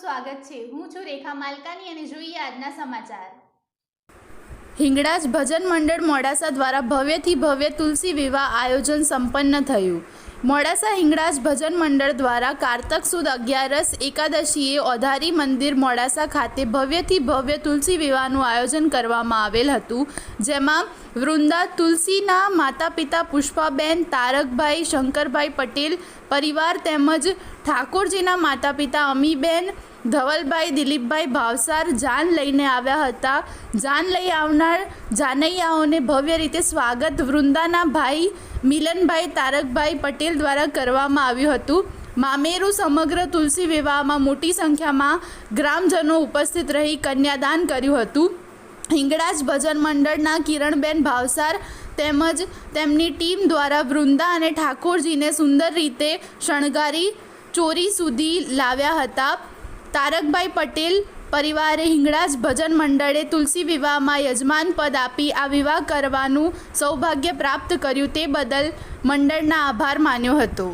સ્વાગત છે. હું છું રેખા માલકાની અને જોઈએ આજના સમાચાર. હિંગળાજ ભજન મંડળ મોડાસા દ્વારા ભવ્યથી ભવ્ય તુલસી વિવાહ આયોજન સંપન્ન થયું. મોડાસા હિંગળાજ ભજન મંડળ દ્વારા કારતક સુદ અગિયારસ એકાદશીએ ઓધારી મંદિર મોડાસા ખાતે ભવ્યથી ભવ્ય તુલસી વિવાહનું આયોજન કરવામાં આવેલ હતું, જેમાં વૃંદા તુલસીના માતા પિતા પુષ્પાબેન, તારકભાઈ, શંકરભાઈ પટેલ, પરિવાર તેમજ ઠાકોરજીના માતા પિતા અમીબેન, ધવલભાઈ, દિલીપભાઈ ભાવસાર જાન લઈને આવ્યા હતા. જાન લઈ આવનાર જાનૈયાઓને ભવ્ય રીતે સ્વાગત વૃંદાના ભાઈ મિલનભાઈ તારકભાઈ પટેલ દ્વારા કરવામાં આવ્યું હતું. મામેરું સમગ્ર તુલસી વિવાહમાં મોટી સંખ્યામાં ગ્રામજનો ઉપસ્થિત રહી કન્યાદાન કર્યું હતું. હિંગળાજ ભજન મંડળના કિરણબેન ભાવસાર તેમજ તેમની ટીમ દ્વારા વૃંદા અને ઠાકોરજીને સુંદર રીતે શણગારી ચોરી સુધી લાવ્યા હતા. તારકભાઈ પટેલ પરિવારે હિંગળાજ ભજન મંડળે તુલસી વિવાહમાં યજમાન પદ આપી આ વિવાહ કરવાનું સૌભાગ્ય પ્રાપ્ત કર્યું તે બદલ મંડળના આભાર માન્યો હતો.